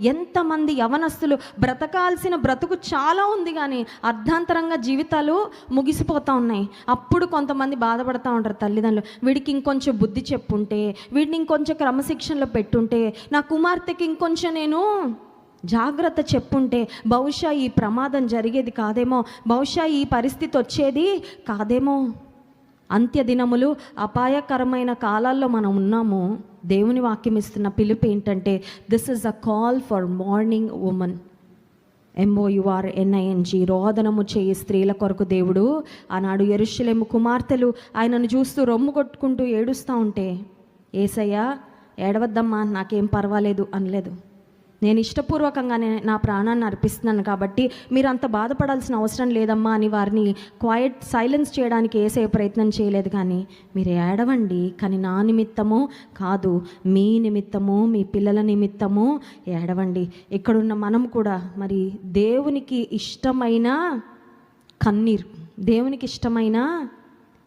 ఎంతమంది యవనస్తులు బ్రతకాల్సిన బ్రతుకు చాలా ఉంది కానీ అర్ధాంతరంగా జీవితాలు ముగిసిపోతూ ఉన్నాయి. అప్పుడు కొంతమంది బాధపడతా ఉంటారు తల్లిదండ్రులు. వీడికి ఇంకొంచెం బుద్ధి చెప్పుంటే వీడిని ఇంకొంచెం క్రమశిక్షణలో పెట్టుంటే నా కుమార్తెకి ఇంకొంచెం నేను జాగ్రత్త చెప్పుంటే బహుశా ఈ ప్రమాదం జరిగేది కాదేమో బహుశా ఈ పరిస్థితి వచ్చేది కాదేమో. అంత్యదినములు అపాయకరమైన కాలాల్లో మనం ఉన్నాము. దేవుని వాక్యం ఇస్తున్న పిలుపు ఏంటంటే this is a call for mourning women M O U R N I N G రోదనము చేయి స్త్రీల కొరకు దేవుడు. ఆనాడు ఎరుషులేము కుమార్తెలు ఆయనను చూస్తూ రొమ్ము కొట్టుకుంటూ ఏడుస్తూ ఉంటే ఏసయ్య ఏడవద్దమ్మా నాకేం పర్వాలేదు అనలేదు. నేను ఇష్టపూర్వకంగానే నా ప్రాణాన్ని అర్పిస్తున్నాను కాబట్టి మీరు అంత బాధపడాల్సిన అవసరం లేదమ్మా అని వారిని క్వైట్ సైలెన్స్ చేయడానికి వేసే ప్రయత్నం చేయలేదు కానీ మీరు ఏడవండి. కానీ నా నిమిత్తము కాదు మీ నిమిత్తము మీ పిల్లల నిమిత్తము ఏడవండి. ఇక్కడున్న మనం కూడా మరి దేవునికి ఇష్టమైన కన్నీరు దేవునికి ఇష్టమైన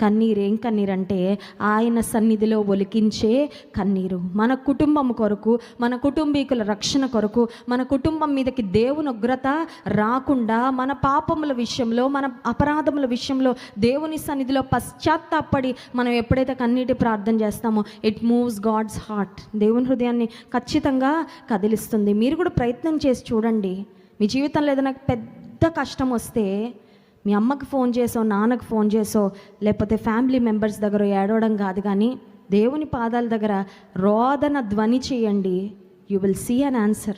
కన్నీరు ఏం కన్నీరు అంటే ఆయన సన్నిధిలో ఒలికించే కన్నీరు. మన కుటుంబం కొరకు మన కుటుంబీకుల రక్షణ కొరకు మన కుటుంబం మీదకి దేవుని ఉగ్రత రాకుండా మన పాపముల విషయంలో మన అపరాధముల విషయంలో దేవుని సన్నిధిలో పశ్చాత్తాపడి మనం ఎప్పుడైతే కన్నీటి ప్రార్థన చేస్తామో ఇట్ మూవ్స్ గాడ్స్ హార్ట్ దేవుని హృదయాన్ని ఖచ్చితంగా కదిలిస్తుంది. మీరు కూడా ప్రయత్నం చేసి చూడండి. మీ జీవితంలో ఏదైనా పెద్ద కష్టం వస్తే మీ అమ్మకి ఫోన్ చేసో నాన్నకు ఫోన్ చేసో లేకపోతే ఫ్యామిలీ మెంబర్స్ దగ్గర ఏడవడం కాదు కానీ దేవుని పాదాల దగ్గర రోదన ధ్వని చేయండి. You will see an answer.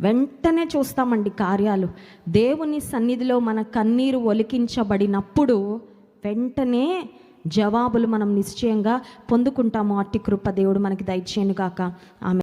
వెంటనే చూస్తామండి కార్యాలు. దేవుని సన్నిధిలో మన కన్నీరు ఒలికించబడినప్పుడు వెంటనే జవాబులు మనం నిశ్చయంగా పొందుకుంటాము. అట్టి కృప దేవుడు మనకి దయచేయను కాక ఆమె